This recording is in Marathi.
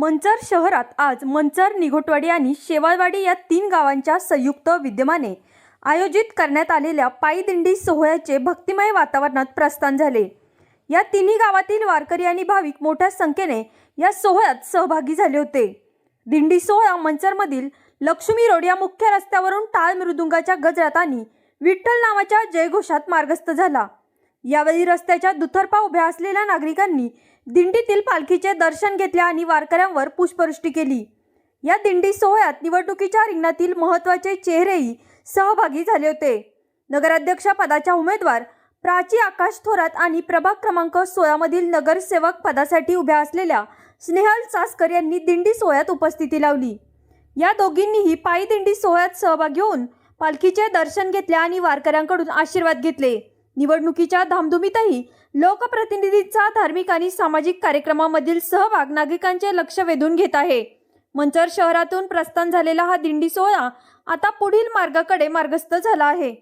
मंचर शहरात आज मंचर निघोटवाडी आणि शेवाळवाडी या तीन गावांच्या संयुक्त विद्यमाने आयोजित करण्यात आलेल्या पायदिंडी सोहळ्याचे भक्तिमय वातावरणात प्रस्थान झाले. या तिन्ही गावातील वारकरी आणि भाविक मोठ्या संख्येने या सोहळ्यात सहभागी झाले होते. दिंडी सोहळा मंचरमधील लक्ष्मी रोड या मुख्य रस्त्यावरून टाळ मृदुंगाच्या गजरात आणि विठ्ठल नावाच्या जयघोषात मार्गस्थ झाला. यावेळी रस्त्याच्या दुथरपा उभ्या असलेल्या नागरिकांनी दिंडीतील पालखीचे दर्शन घेतले आणि वारकऱ्यांवर पुष्पवृष्टी केली. या दिंडी सोहळ्यात निवडणुकीच्या रिंगणातील महत्त्वाचे चेहरेही सहभागी झाले होते. नगराध्यक्ष पदाच्या उमेदवार प्राची आकाश थोरात आणि प्रभाग क्रमांक सोळामधील नगरसेवक पदासाठी उभ्या असलेल्या स्नेहल चासकर यांनी दिंडी सोहळ्यात उपस्थिती लावली. या दोघींनीही पायी दिंडी सोहळ्यात सहभागी होऊन पालखीचे दर्शन घेतले आणि वारकऱ्यांकडून आशीर्वाद घेतले. निवडणुकीच्या धामधुमीतही लोकप्रतिनिधींचा धार्मिक आणि सामाजिक कार्यक्रमामधील सहभाग नागरिकांचे लक्ष वेधून घेत आहे. मंचर शहरातून प्रस्थान झालेला हा दिंडी सोहळा आता पुढील मार्गाकडे मार्गस्थ झाला आहे.